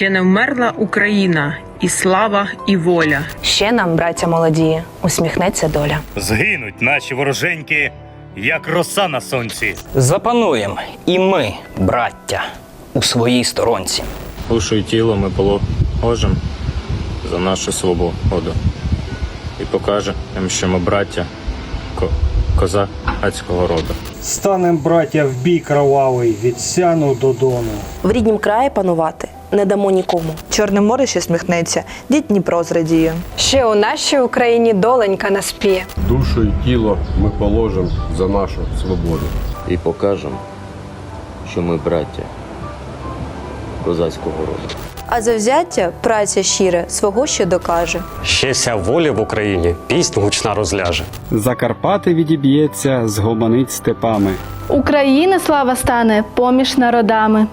Ще не вмерла Україна, і слава, і воля. Ще нам, браття молоді, усміхнеться доля. Згинуть наші вороженьки, як роса на сонці. Запануєм і ми, браття, у своїй сторонці. Душу і тіло ми положим за нашу свободу. І покажемо, що ми браття ко- козацького роду. Станем браття в бій кровавий від сяну до дону. В ріднім краї панувати не дамо нікому. Чорне море ще сміхнеться, дід Дніпро зрадіє. Ще у нашій Україні доленька наспіє. Душу і тіло ми положимо за нашу свободу. і покажемо, що ми браття козацького роду. А завзяття, праця щира, свого ще докаже. Ще ся волі в Україні піснь гучна розляже. Закарпати відіб'ється, згомонить степами. України слава стане поміж народами.